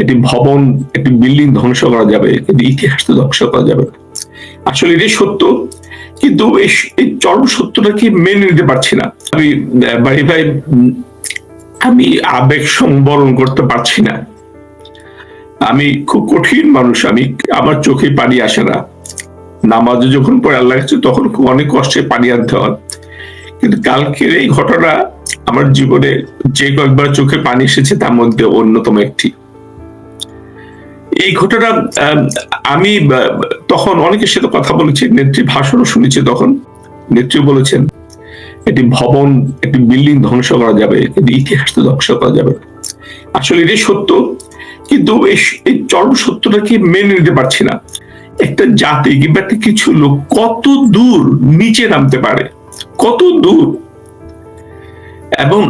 একটি ভবন, একটি বিল্ডিং ধ্বংস করা যাবে কিন্তু ইতিহাস তো ধ্বংস করা যাবে। আসলে এটাই সত্য, কিন্তু এই চরম সত্যটাকে মেনে নিতে পারছি না। আমি বাড়ি ভাই, আমি আবেগ সংবরণ করতে পারছি না। আমি খুব কঠিন মানুষ, আমি, আমার চোখে পানি আসে না। নামাজে যখন পরে আল্লাহ কাছে, তখন খুব অনেক কষ্টে পানি আনতে হয়। কিন্তু কালকের এই ঘটনা আমার জীবনে যে কয়েকবার চোখে পানি এসেছে, তার মধ্যে অন্যতম একটি। এই ঘটনা আমি তখন অনেকের সাথে কথা বলেছি, নেত্রী ভাষণও শুনেছি তখন। নেত্রী বলেছেন একটি ভবন, একটি বিল্ডিং ধ্বংস করা যাবে ইতিহাস তো ধ্বংস করা যাবে। আসলে এটাই সত্য, কিন্তু এই চরম সত্যটাকে মেনে নিতে পারছি না। একটা জাতি কিংবা একটা কিছু লোক কত দূর নিচে নামতে পারে? কত দূর? এবং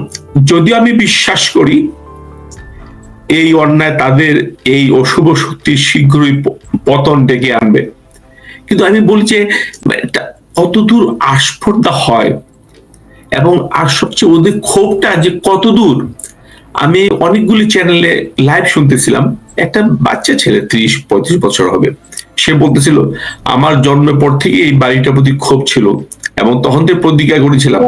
যদি আমি বিশ্বাস করি এই অন্যায় তাদের এই অশুভ শক্তি শীঘ্রই পতন ডেকে আনবে। কিন্তু আমি বলি যে এটা কত দূর আস্পর্ধা হয় এবং আর সবচেয়ে ওদের ক্ষোভটা যে কত দূর আমি অনেকগুলি চ্যানেলে লাইভ শুনতেছিলাম। একটা বাচ্চা ছেলে, ত্রিশ, পঁয়ত্রিশ বছর হবে। সে বলতেছিল, আমার জন্মের পর থেকে এই বাড়িটার প্রতি ক্ষোভ ছিল এবং তখন থেকে প্রতিজ্ঞা করেছিলাম,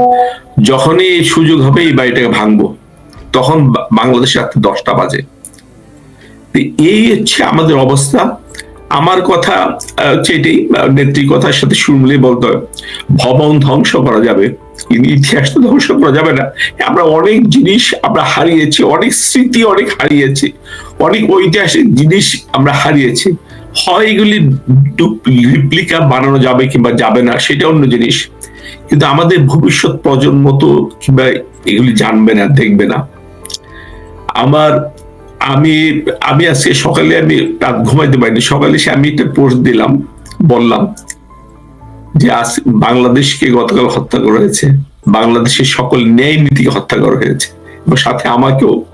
যখনই এই সুযোগ হবে এই বাড়িটাকে ভাঙবো। তখন বাংলাদেশে রাত্রি দশটা বাজে। এই হচ্ছে আমাদের অবস্থা। আমার কথা হচ্ছে এটাই আহ, নেত্রীর কথার সাথে সুর মিলিয়ে বলতে হয় ভবন ধ্বংস করা যাবে। ইতিহাস তো ধ্বংস করা যাবে না। আমরা অনেক জিনিস আমরা হারিয়েছি অনেক স্মৃতি অনেক হারিয়েছি অনেক ঐতিহাসিক জিনিস আমরা হারিয়েছি। হয় এগুলি রিপ্লিকা বানানো যাবে কিংবা যাবে না সেটা অন্য জিনিস। কিন্তু আমাদের ভবিষ্যৎ প্রজন্ম তো কিংবা এগুলি জানবে না দেখবে না। আমার, আমি আমি আজকে সকালে আমি রাত ঘুমাইতে পারিনি। সকালে সে আমি একটা পোস্ট দিলাম, বললাম যে আজ বাংলাদেশকে গতকাল হত্যা করা হয়েছে। বাংলাদেশের সকল ন্যায় নীতিকে হত্যা করা হয়েছে। এবং সাথে আমাকেও।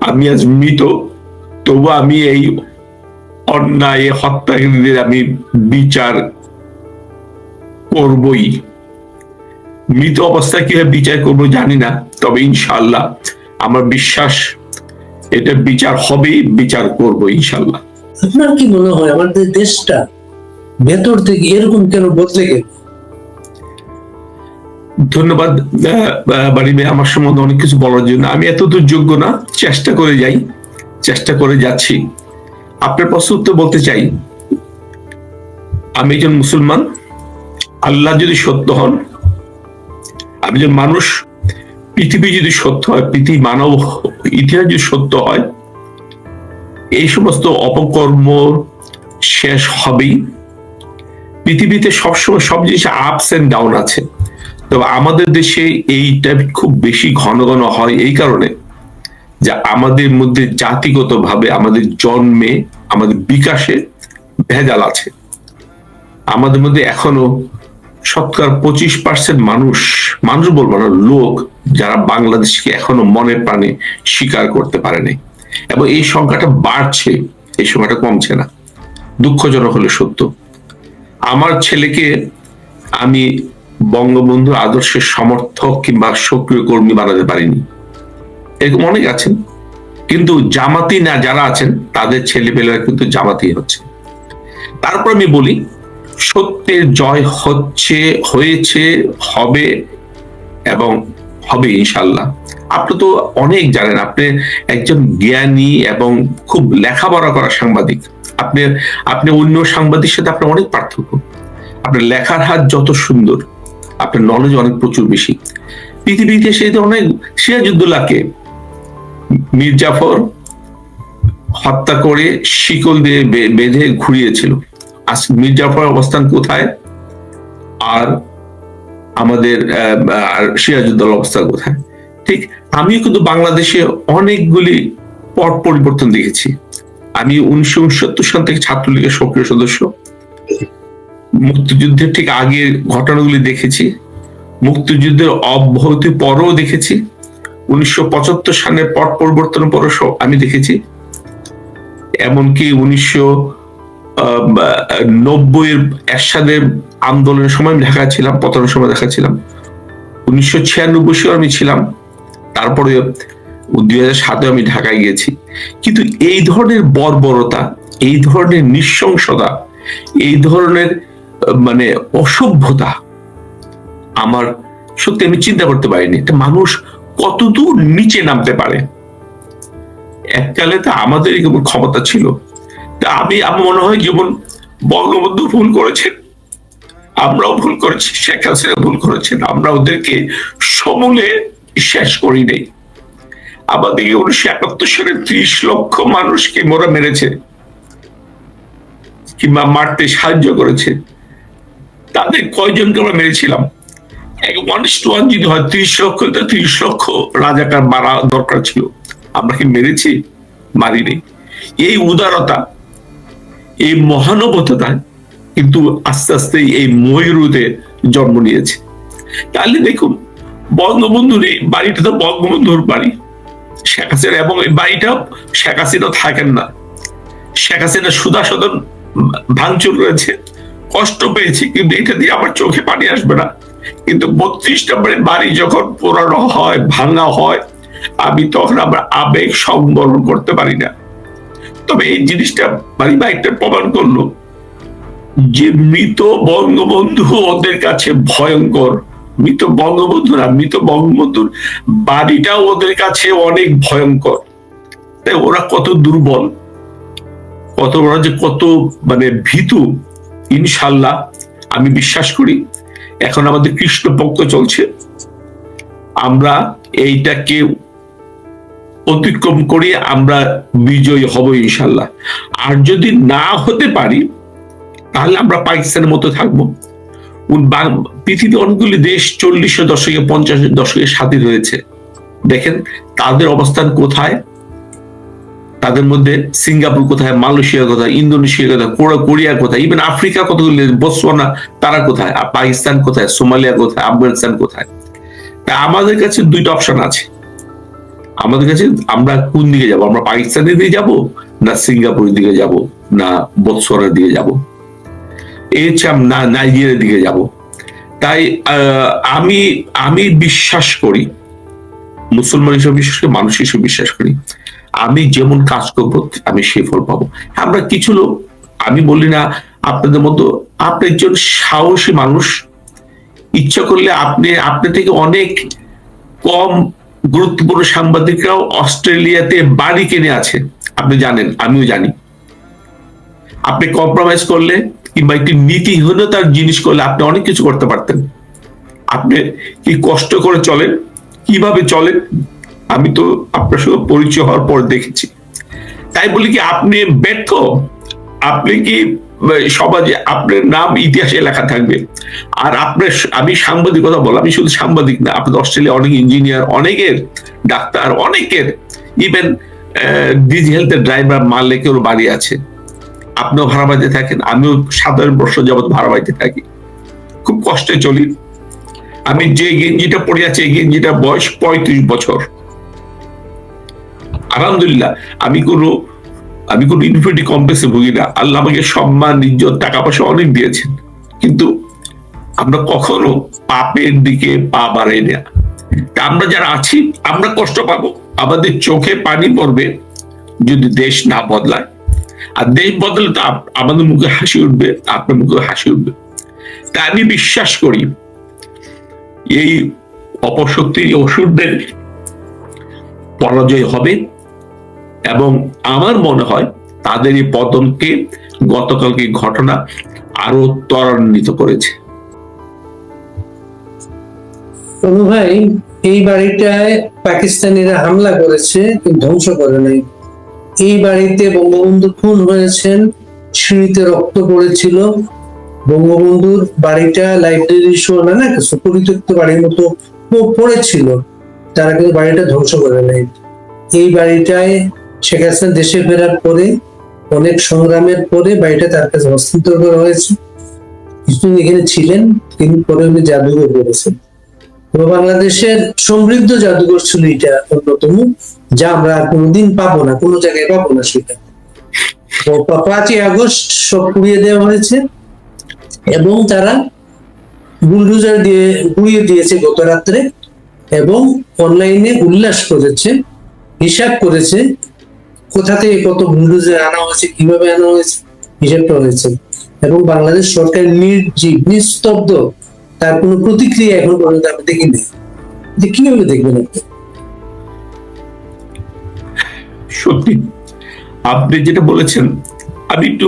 আমি আজ মৃত, তবু আমি এই অন্যায় হত্যাকারীদের আমি বিচার করবই। মৃত অবস্থায় কীভাবে বিচার করব জানি না, তবে ইনশাল্লাহ আমার বিশ্বাস এটা বিচার হবেই বিচার করব ইনশাল্লাহ। আপনার কি মনে হয় আমাদের দেশটা ভেতর থেকে এরকম কেন বদলে গেল? ধন্যবাদ বাড়ি ভাই আমার সম্বন্ধে অনেক কিছু বলার জন্য। আমি এতদূর যোগ্য না চেষ্টা করে যাই চেষ্টা করে যাচ্ছি। আপনার প্রশ্ন উত্তর বলতে চাই। আমি একজন মুসলমান আল্লাহ যদি সত্য হন আমি একজন মানুষ পৃথিবী যদি সত্য হয়, পৃথিবী মানব ইতিহাস যদি সত্য হয়, এই সমস্ত অপকর্ম শেষ হবেই। পৃথিবীতে সবসময় সব জিনিস আপস এন্ড ডাউন আছে। তবে আমাদের দেশে এইটা খুব বেশি ঘন ঘন হয় এই কারণে যে আমাদের মধ্যে জাতিগতভাবে, আমাদের জন্মে, আমাদের বিকাশে ভেজাল আছে। আমাদের মধ্যে এখনও শতকরা পঁচিশ পার্সেন্ট মানুষ মানুষ বলব না, লোক যারা বাংলাদেশকে এখনও মনে প্রাণে স্বীকার করতে পারেনি। এবং এই সংখ্যাটা বাড়ছে, এই সংখ্যাটা কমছে না। দুঃখজনক হলে সত্য। আমার ছেলেকে আমি বঙ্গবন্ধু আদর্শের সমর্থক কিংবা সক্রিয় কর্মী বানাতে পারিনি। এরকম অনেক আছেন। কিন্তু জামাতি না যারা আছেন, তাদের ছেলেপেলেরা কিন্তু জামাতি হচ্ছে। তারপর আমি বলি সত্যের জয় হচ্ছে, হয়েছে, হবে এবং হবে ইনশাল্লাহ আপনি তো অনেক জানেন, আপনি একজন জ্ঞানী এবং খুব লেখাপড়া করা সাংবাদিক। আপনি আপনি অন্য সাংবাদিকের সাথে আপনার অনেক পার্থক্য। আপনার লেখার হাত যত সুন্দর, আপনার নলেজ অনেক প্রচুর বেশি। পৃথিবীতে সেই অনেক সিরাজুদ্দোল্লাহকে মীর জাফর হত্যা করে শিকল দিয়ে বেঁধে ঘুরিয়েছিল। আজ মীর জাফর অবস্থান কোথায়? আর আমাদের আর অবস্থান কোথায়? ঠিক, আমিও কিন্তু বাংলাদেশে অনেকগুলি পট পরিবর্তন দেখেছি। আমি উনিশশো উনসত্তর সাল থেকে ছাত্রলীগের সক্রিয় সদস্য। মুক্তিযুদ্ধের ঠিক আগের ঘটনাগুলি দেখেছি। মুক্তিযুদ্ধের অব্যাহতি পরও দেখেছি। উনিশশো পঁচাত্তর সালের পট পরিবর্তন পরও আমি দেখেছি। এমনকি উনিশশো নব্বই এর এরশাদের আন্দোলনের সময় আমি ঢাকা ছিলাম পতনের সময় দেখা ছিলাম উনিশশো ছিয়ানব্বই সালে আমি ছিলাম, তারপরে দুই হাজার সাতে আমি ঢাকায় গিয়েছি। কিন্তু এই ধরনের বর্বরতা, এই ধরনের নৃশংসতা, এই ধরনের মানে অসভ্যতা আমার সত্যি আমি চিন্তা করতে পারিনি। একটা মানুষ কতদূর নিচে নামতে পারে? এককালে তো আমাদের ক্ষমতা ছিল। তা আমি মনে হয় যেমন বঙ্গবন্ধু ভুল করেছেন আমরাও ভুল করেছি, শেখ হাসিনা ভুল করেছেন আমরা ওদেরকে সমূলে শেষ করি নেই। আমাদেরকে উনিশশো একাত্তর সালে ত্রিশ লক্ষ মানুষকে মোরা মেরেছে, কিংবা মারতে সাহায্য করেছে। তাদের কয়জনকে আমরা মেরেছিলাম? ওয়ান টু ওয়ান যদি হয়, ত্রিশ লক্ষ ত্রিশ লক্ষ রাজাকার মারা দরকার ছিল। আমরা কি মেরেছি? মারিনি। এই উদারতা এই মহানবতা কিন্তু আস্তে আস্তে এই ময়ূরুতে জন্ম নিয়েছে। তাহলে দেখুন, বঙ্গবন্ধুর এই বাড়িটা তো বঙ্গবন্ধুর বাড়ি। শেখ হাসিনা এবং এই বাড়িটা শেখ হাসিনা থাকেন না। শেখ হাসিনা সুদা সদন ভাঙচুর রয়েছে কষ্ট পেয়েছি, কিন্তু এটা দিয়ে আমার চোখে পানি আসবে না। কিন্তু বত্রিশ নম্বরের বাড়ি যখন পোড়ানো হয়, ভাঙা হয়, আমি তখন আমার আবেগ সংবরণ করতে পারি না। তবে এই জিনিসটা বাড়ি বা একটা প্রমাণ করল যে মৃত বঙ্গবন্ধু ওদের কাছে ভয়ঙ্কর। মৃত বঙ্গবন্ধু না, মৃত বঙ্গবন্ধুর বাড়িটাও ওদের কাছে অনেক ভয়ঙ্কর। তাই ওরা কত দুর্বল, কত ওরা যে কত মানে ভীতু, ইনশাল্লাহ আমি বিশ্বাস করি এখন আমাদের কৃষ্ণপক্ষ চলছে। আমরা এইটাকে অতিক্রম করে আমরা বিজয়ী হব ইনশাল্লাহ আর যদি না হতে পারি, তাহলে আমরা পাকিস্তানের মতো থাকব। পৃথিবীর অনেকগুলি দেশ চল্লিশের দশকে, পঞ্চাশ দশকে স্বাধীন হয়েছে। দেখেন, তাদের অবস্থান কোথায়? তাদের মধ্যে সিঙ্গাপুর কোথায়, মালয়েশিয়া কোথায়, ইন্দোনেশিয়া কোথায়, কোরা- কোরিয়া কোথায়, ইভেন আফ্রিকা কতগুলি বসওয়ানা তারা কোথায়? আর পাকিস্তান কোথায়? সোমালিয়া কোথায়? আফগানিস্তান কোথায়? তা আমাদের কাছে দুইটা অপশন আছে। আমাদের কাছে আমরা কোন দিকে যাব? আমরা পাকিস্তানের দিকে যাব না সিঙ্গাপুরের দিকে যাব না বৎসরের দিকে যাব? এর না নাইজেরিয়ার দিকে যাব। তাই আমি আমি বিশ্বাস করি, মুসলমান হিসেবে বিশ্বাস করি, মানুষ হিসেবে বিশ্বাস করি, আমি যেমন কাজ করব, আমি সে ফল পাবো। আমরা কিছু লোক, আমি বলি না আপনাদের মতো, আপনি একজন সাহসী মানুষ, ইচ্ছা করলে আপনি আপনি থেকে অনেক কম গুরুত্বপূর্ণ সাংবাদিকরাও অস্ট্রেলিয়াতে বাড়ি কিনে আছে আপনি জানেন, আমিও জানি। আপনি কম্প্রোমাইজ করলে কিংবা একটি নীতিহীনতার জিনিস করলে আপনি অনেক কিছু করতে পারতেন। আপনি কি কষ্ট করে চলেন? কীভাবে চলেন? আমি তো আপনার সঙ্গে পরিচয় হওয়ার পর দেখেছি। তাই বলি কি, আপনি ব্যর্থ? আপনি কি সমাজে আপনার নাম ইতিহাসে লেখা থাকবে। আর আপনার আমি সাংবাদিকতা বল আমি শুধু সাংবাদিক না, আপনাদের অস্ট্রেলিয়া অনেক ইঞ্জিনিয়ার অনেকের ডাক্তার, অনেকের ইভেন ডিজি হেলথের ড্রাইভার মালিকেরও বাড়ি আছে। আপনিও ভাড়া বাড়িতে থাকেন, আমিও সাধারণ বর্ষ যাবৎ ভাড়া বাড়িতে থাকি। খুব কষ্টে চলি। আমি যে গেঞ্জিটা পরে আছি, এই গেঞ্জিটা বয়স পঁয়ত্রিশ বছর। আলহামদুলিল্লাহ, আমি কোনো আমি কোনো ইনফিনিটি কমপ্লেক্সে ভুগি না আল্লাহ আমাকে সম্মান, ইজ্জত, টাকা পয়সা অনেক দিয়েছেন। কিন্তু আমরা কখনো পাপের দিকে পা বাড়াই না। আমরা যারা আছি, আমরা কষ্ট পাবো। আমাদের চোখে পানি পড়বে যদি দেশ না বদলায়। আর দেশ বদলে তো আমাদের মুখে হাসি উঠবে, আপনার মুখে হাসি উঠবে। তা আমি বিশ্বাস করি, এই অপশক্তির অসুরদের পরাজয় হবে। এবং আমার মনে হয় তাদের এই পতনকে গতকালকে ঘটনা আরও ত্বরান্বিত করেছে। ভাই, এই বাড়িটায় পাকিস্তানিরা হামলা করেছে ধ্বংস করে নাই। এই বাড়িতে বঙ্গবন্ধু খুন হয়েছেন সিঁড়িতে রক্ত পড়েছিল। বঙ্গবন্ধুর বাড়িটা লাইব্রেরি না না কিছু, পরিত্যক্ত বাড়ির মতো পড়েছিল। তারা কিন্তু বাড়িটা ধ্বংস করে নাই। এই বাড়িটায় শেখ হাসিনা দেশে ফেরার পরে, অনেক সংগ্রামের পরে বাড়িটা তার কাছে হস্তান্তর করা হয়েছে। কিছুদিন এখানে ছিলেন কিন্তু পরে উনি জাদুঘর করেছেন। বাংলাদেশের সমৃদ্ধ জাদুঘর ছিল এটা অন্যতম, যা আমরা আর কোনোদিন পাবো না, কোনো জায়গায় পাবো না সেটা। পাঁচই আগস্ট সব পুড়িয়ে দেওয়া হয়েছে, এবং তারা বুলডোজার দিয়ে পুড়িয়ে দিয়েছে গত রাত্রে এবং অনলাইনে উল্লাস করেছে, হিসাব করেছে কোথা থেকে কত বুলডোজার আনা হয়েছে, কীভাবে আনা হয়েছে হিসাবটা হয়েছে। এবং বাংলাদেশ সরকার নির্জীব নিস্তব্ধ, তার কোনো প্রতিক্রিয়া এখন পর্যন্ত আমি দেখিনি। যে কীভাবে দেখবেন আপনি? সত্যি, আপনি যেটা বলেছেন, আমি একটু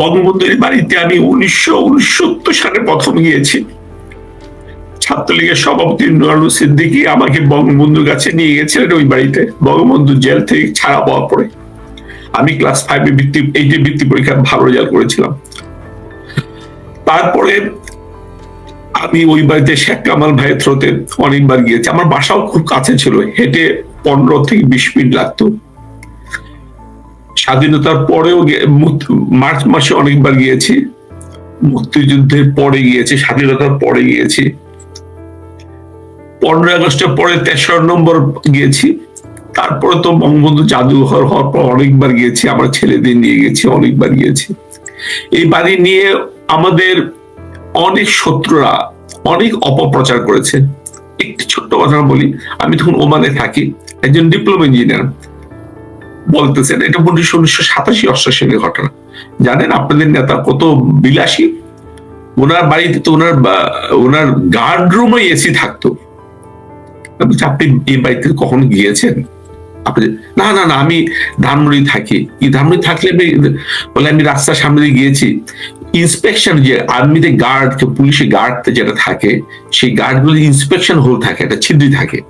বঙ্গবন্ধুর বাড়িতে আমি উনিশশো উনসত্তর সালে প্রথম গিয়েছি। ছাত্রলীগের সভাপতি নুরানুর সিদ্দিকী আমাকে বঙ্গবন্ধুর কাছে নিয়ে গেছিলেন ওই বাড়িতে, বঙ্গবন্ধু জেল থেকে ছাড়া পাওয়ার পরে। আমি ক্লাস ফাইভে বৃত্তি এই যে বৃত্তি পরীক্ষা ভালো রেজাল্ট করেছিলাম। তারপরে আমি ওই বাড়িতে শেখ কামাল ভাইয়ের থ্রোতে অনেকবার গিয়েছি। আমার বাসাও খুব কাছে ছিল, হেঁটে পনেরো থেকে বিশ মিনিট লাগতো। স্বাধীনতার পরেও মার্চ মাসে অনেকবার গিয়েছি, মুক্তিযুদ্ধের পরে গিয়েছি, স্বাধীনতার পরে গিয়েছি। পনেরোই আগস্টের পরে তেসরা নম্বর গিয়েছি। তারপরে তো বঙ্গবন্ধু জাদুঘর হওয়ার পর অনেকবার গিয়েছি, আমার ছেলেদের নিয়ে গেছি, অনেকবার গিয়েছি। এই বাড়ি নিয়ে আমাদের অনেক শত্রুরা অনেক অপপ্রচার করেছে। একটি ছোট্ট কথা বলি, আমি তখন ওমানে থাকি, একজন ডিপ্লোমা ইঞ্জিনিয়ার বলতেছেন, এটা উনিশশো উনিশশো সাতাশি অষ্টাশি ঘটনা। জানেন আপনাদের নেতা কত বিলাসী? ওনার বাড়িতে তো ওনার ওনার গার্ড রুমে এসি থাকতো। আপনি এই বাড়িতে কখনো গিয়েছেন? আপনি না না না, আমি ধানমুড়ি থাকি। এই ধানমুড়ি থাকলে আমি, বলে আমি রাস্তার সামনে দিয়ে গিয়েছি। ইন্সপেকশন যে আর্মিতে গার্ড পুলিশে গার্ড যেটা থাকে, সেই গার্ডগুলো ইন্সপেকশন হোল থাকে, একটা ছিদ্রি থাকে।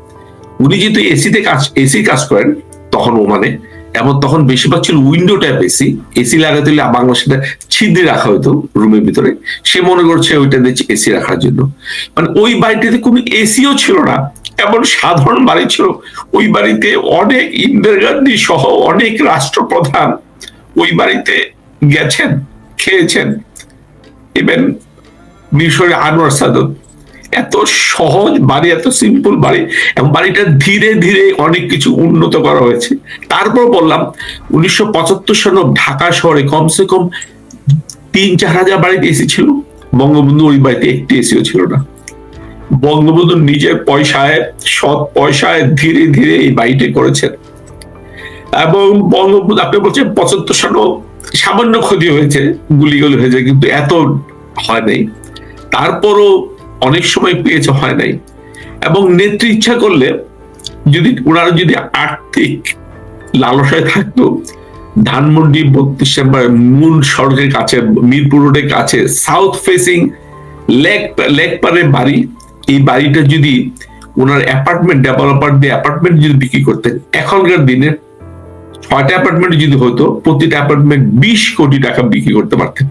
উনি যেহেতু এসিতে কাজ এসি কাজ করেন, তখন ও মানে এবং তখন বেশিরভাগ ছিল উইন্ডো ট্যাপ এসি এসি লাগাতে হলে বাংলাদেশে ছিদ্রে রাখা হতো রুমের ভিতরে। সে মনে করছে ওইটা দিচ্ছে এসি রাখার জন্য। মানে ওই বাড়িটিতে কোনো এসিও ছিল না, এমন সাধারণ বাড়ি ছিল। ওই বাড়িতে অনেক ইন্দিরা গান্ধী সহ অনেক রাষ্ট্রপ্রধান ওই বাড়িতে গেছেন, খেয়েছেন। ইভেন মিশরে আনোয়ার সাদত এত সহজ বাড়ি, এত সিম্পল বাড়ি এবং বাড়িটা ধীরে ধীরে অনেক কিছু উন্নত করা হয়েছে। তারপর বললাম, উনিশশো পঁচাত্তর সালে ঢাকা শহরে কমসে কম তিন, চার হাজার বাড়িতে এসি ছিল। বঙ্গবন্ধু ওই বাড়িতে একটি এসিও ছিল না। বঙ্গবন্ধু নিজের পয়সায়, সৎ পয়সায় ধীরে ধীরে এই বাড়িটি করেছেন। এবং বঙ্গবন্ধু, আপনি বলছেন পঁচাত্তর সালেও সামান্য ক্ষতি হয়েছে, গুলিগুলি হয়েছে, কিন্তু এত হয় নাই। তারপরও অনেক সময় পেয়েছে, হয় নাই। এবং নেত্রী ইচ্ছা করলে যদি ওনারা যদি আর্থিক লালসায় থাকতো, ধানমন্ডি বত্রিশ নম্বর মূল সড়কের কাছে, মিরপুর রোডের কাছে সাউথ ফেসিং লেক লেক পারে বাড়ি, এই বাড়িটা যদি ওনার অ্যাপার্টমেন্ট ডেভেলপার দিয়ে অ্যাপার্টমেন্ট যদি বিক্রি করতেন, এখনকার দিনে ছয়টা অ্যাপার্টমেন্ট যদি হতো, প্রতিটা অ্যাপার্টমেন্ট বিশ কোটি টাকা বিক্রি করতে পারতেন।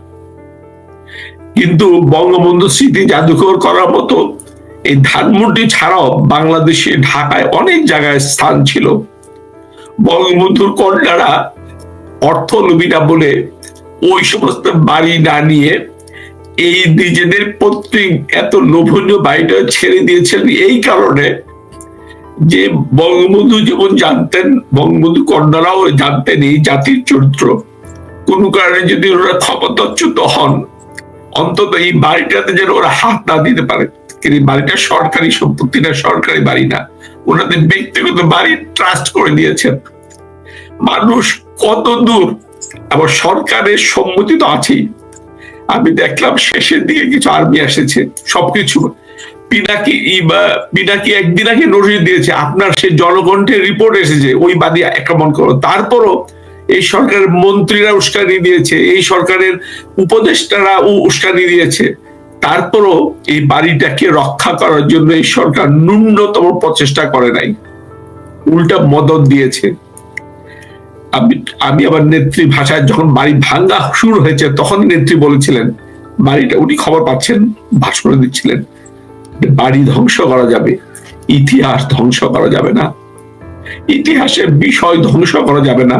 কিন্তু বঙ্গবন্ধু স্মৃতি জাদুঘর করার মতো এই ধানমন্ডি ছাড়াও বাংলাদেশে, ঢাকায় অনেক জায়গায় স্থান ছিল। বঙ্গবন্ধুর কন্যারা অর্থলোভীরা বলে ওই সমস্ত বাড়ি না নিয়ে এই নিজেদের পৈতৃক এত লোভনীয় বাড়িটা ছেড়ে দিয়েছেন। এই কারণে যে বঙ্গবন্ধু যেমন জানতেন, বঙ্গবন্ধু কন্যারাও জানতেন এই জাতির চরিত্র। কোনো কারণে যদি ওরা ক্ষমতাচ্যুত হন অন্তত এই বাড়িটাতে যেন ওরা হাত না দিতে পারে। বাড়িটা সরকারি সম্পত্তি না, সরকারি বাড়ি না। ওনাদের ব্যক্তিগত বাড়ি ট্রাস্ট করে দিয়েছেন। মানুষ কত দূর আবার সরকারের সম্মতি তো আছেই। আমি দেখলাম শেষের দিকে কিছু আর্মি এসেছে, সবকিছু। পিনাকি পিনাকি একদিন আগে নোটিশ দিয়েছে, আপনার সে জনকণ্ঠের রিপোর্ট এসেছে, ওই বাদী আক্রমণ করো। তারপরও এই সরকারের মন্ত্রীরা উস্কানি দিয়েছে, এই সরকারের উপদেষ্টারা উস্কানি দিয়েছে। তারপরও এই বাড়িটাকে রক্ষা করার জন্য এই সরকার ন্যূনতম প্রচেষ্টা করে নাই। উল্টা মদত দিয়েছে। আমি আমি আবার নেত্রী ভাষায় যখন বাড়ি ভাঙ্গা শুরু হয়েছে তখন নেত্রী বলেছিলেন, বাড়িটা উনি খবর পাচ্ছেন ভাষণ দিচ্ছিলেন বাড়ি ধ্বংস করা যাবে, ইতিহাস ধ্বংস করা যাবে না, ইতিহাসের বিষয় ধ্বংস করা যাবে না।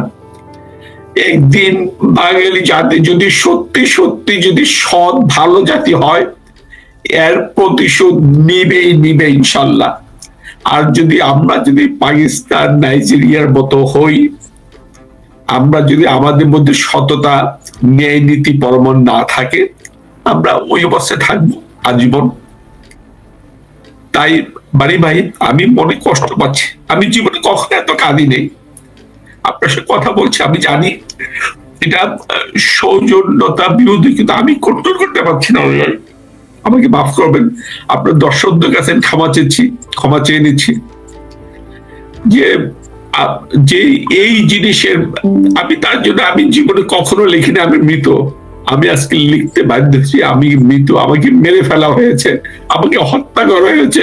একদিন বাঙালি জাতি যদি সত্যি সত্যি যদি সৎ, ভালো জাতি হয়, এর প্রতিশোধ নিবেই নিবে ইনশাল্লাহ। আর যদি আমরা যদি পাকিস্তান, নাইজেরিয়ার মতো হই, আমরা যদি আমাদের মধ্যে সততা, ন্যায় নীতি পরমন না থাকে, আমরা ওই অবস্থায় থাকব আজীবন। তাই বাড়ি ভাই, আমি মনে কষ্ট পাচ্ছি। আমি জীবনে কখনো এত কাঁদি নেই। আপনার সাথে কথা বলছি, আমি জানি এটা সৌজন্যতা বিরোধী, কিন্তু আমি কন্ট্রোল করতে পারছি না। আমাকে মাফ করবেন। আপনার দর্শকদের কাছে ক্ষমা চেয়েছি, ক্ষমা চেয়ে নিচ্ছি। যে যে এই জিনিসের, আমি তার জন্য, আমি জীবনে কখনো লিখিনি, আমি মৃত। আমি আজকে লিখতে বাধ্য আমি মৃত, আমাকে মেরে ফেলা হয়েছে, আমাকে হত্যা করা হয়েছে।